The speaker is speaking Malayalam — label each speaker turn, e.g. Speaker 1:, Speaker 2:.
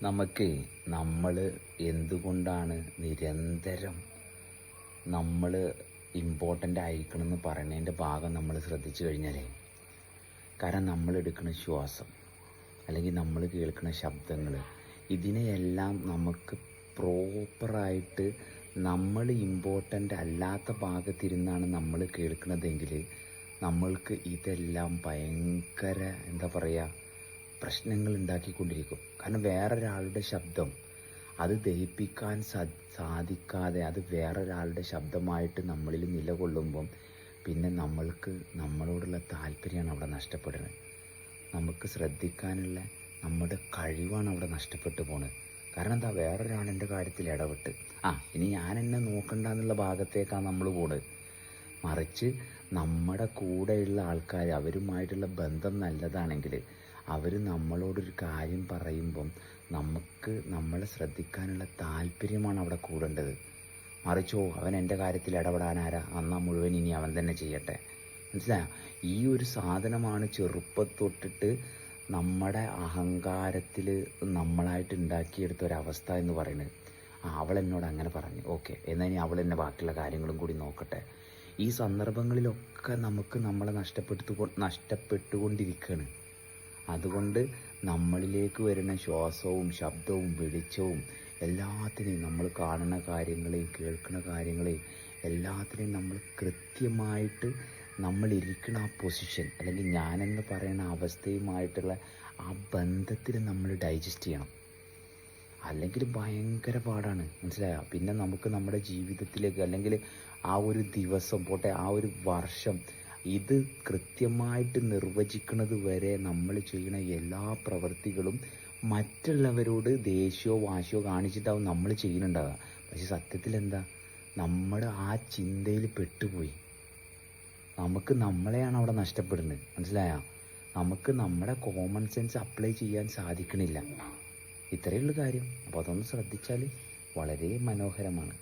Speaker 1: നമുക്ക് നമ്മൾ എന്തുകൊണ്ടാണ് നിരന്തരം നമ്മൾ ഇമ്പോർട്ടന്റ് ആയിരിക്കണം എന്ന് പറയുന്നതിന്റെ ഭാഗം നമ്മൾ ശ്രദ്ധിച്ചു കഴിഞ്ഞാലേ കാരണം നമ്മൾ എടുക്കുന്ന ശ്വാസം അല്ലെങ്കിൽ നമ്മൾ കേൾക്കുന്ന ശബ്ദങ്ങൾ ഇതിനെയെല്ലാം നമുക്ക് പ്രോപ്പറായിട്ട് നമ്മൾ ഇമ്പോർട്ടന്റ് അല്ലാത്ത ഭാഗത്തിരുന്നാണ് നമ്മൾ കേൾക്കുന്നതെങ്കിൽ നമ്മൾക്ക് ഇതെല്ലാം ഭയങ്കര എന്താ പറയുക പ്രശ്നങ്ങൾ ഉണ്ടാക്കിക്കൊണ്ടിരിക്കും. കാരണം വേറൊരാളുടെ ശബ്ദം അത് ദഹിപ്പിക്കാൻ സാധിക്കാതെ അത് വേറൊരാളുടെ ശബ്ദമായിട്ട് നമ്മളിൽ നിലകൊള്ളുമ്പം പിന്നെ നമ്മൾക്ക് നമ്മളോടുള്ള താല്പര്യമാണ് അവിടെ നഷ്ടപ്പെടുന്നത്. നമുക്ക് ശ്രദ്ധിക്കാനുള്ള നമ്മുടെ കഴിവാണ് അവിടെ നഷ്ടപ്പെട്ടു പോണത്. കാരണം എന്താ? വേറൊരാളെന്റെ കാര്യത്തിൽ ഇടപെട്ട്. ആ ഇനി ഞാൻ എന്നെ നോക്കണ്ട എന്നുള്ള ഭാഗത്തേക്കാണ് നമ്മൾ പോണത്. മറിച്ച് നമ്മുടെ കൂടെയുള്ള ആൾക്കാർ അവരുമായിട്ടുള്ള ബന്ധം നല്ലതാണെങ്കിൽ അവർ നമ്മളോടൊരു കാര്യം പറയുമ്പം നമുക്ക് നമ്മളെ ശ്രദ്ധിക്കാനുള്ള താല്പര്യമാണ് അവിടെ കൂടേണ്ടത്. മറിച്ചോ അവൻ എന്റെ കാര്യത്തിൽ ഇടപെടാനാരാ? അന്നാ മുഴുവൻ ഇനി അവൻ തന്നെ ചെയ്യട്ടെ. മനസ്സിലായോ? ഈ ഒരു സാധനമാണ് ചെറുപ്പത്തൊട്ടിട്ട് നമ്മുടെ അഹങ്കാരത്തിൽ നമ്മളായിട്ട് ഉണ്ടാക്കിയെടുത്ത ഒരവസ്ഥ എന്ന് പറയുന്നത്. ആ അവൾ എന്നോട് അങ്ങനെ പറഞ്ഞു. ഓക്കെ എന്നാൽ ഇനി അവൾ എന്നെ ബാക്കിയുള്ള കാര്യങ്ങളും കൂടി നോക്കട്ടെ. ഈ സന്ദർഭങ്ങളിലൊക്കെ നമുക്ക് നമ്മളെ നഷ്ടപ്പെടുത്തു നഷ്ടപ്പെട്ടുകൊണ്ടിരിക്കുകയാണ് അതുകൊണ്ട് നമ്മളിലേക്ക് വരുന്ന ശ്വാസവും ശബ്ദവും വെളിച്ചവും എല്ലാത്തിനെയും നമ്മൾ കാണുന്ന കാര്യങ്ങളെയും കേൾക്കുന്ന കാര്യങ്ങളെയും എല്ലാത്തിനെയും നമ്മൾ കൃത്യമായിട്ട് നമ്മൾ ഇരിക്കുന്ന ആ പൊസിഷൻ അല്ലെങ്കിൽ ഞാനെന്ന് പറയുന്ന അവസ്ഥയുമായിട്ടുള്ള ആ ബന്ധത്തിൽ നമ്മൾ ഡൈജസ്റ്റ് ചെയ്യണം. അല്ലെങ്കിൽ ഭയങ്കര പാടാണ് മനസ്സിലായോ? പിന്നെ നമുക്ക് നമ്മുടെ ജീവിതത്തിലേക്ക് അല്ലെങ്കിൽ ആ ഒരു ദിവസം പോട്ടെ ആ ഒരു വർഷം ഇത് കൃത്യമായിട്ട് നിർവചിക്കുന്നത് വരെ നമ്മൾ ചെയ്യുന്ന എല്ലാ പ്രവൃത്തികളും മറ്റുള്ളവരോട് ദേഷ്യമോ വാശിയോ കാണിച്ചിട്ടാവും നമ്മൾ ചെയ്യുന്നുണ്ടാവുക. പക്ഷെ സത്യത്തിൽ എന്താ? നമ്മൾ ആ ചിന്തയിൽ പെട്ടുപോയി. നമുക്ക് നമ്മളെയാണ് അവിടെ നഷ്ടപ്പെടുന്നത്. മനസ്സിലായോ? നമുക്ക് നമ്മുടെ കോമൺ സെൻസ് അപ്ലൈ ചെയ്യാൻ സാധിക്കണില്ല. ഇത്രയേ ഉള്ളൂ കാര്യം. അപ്പോൾ അതൊന്ന് ശ്രദ്ധിച്ചാൽ വളരെ മനോഹരമാണ്.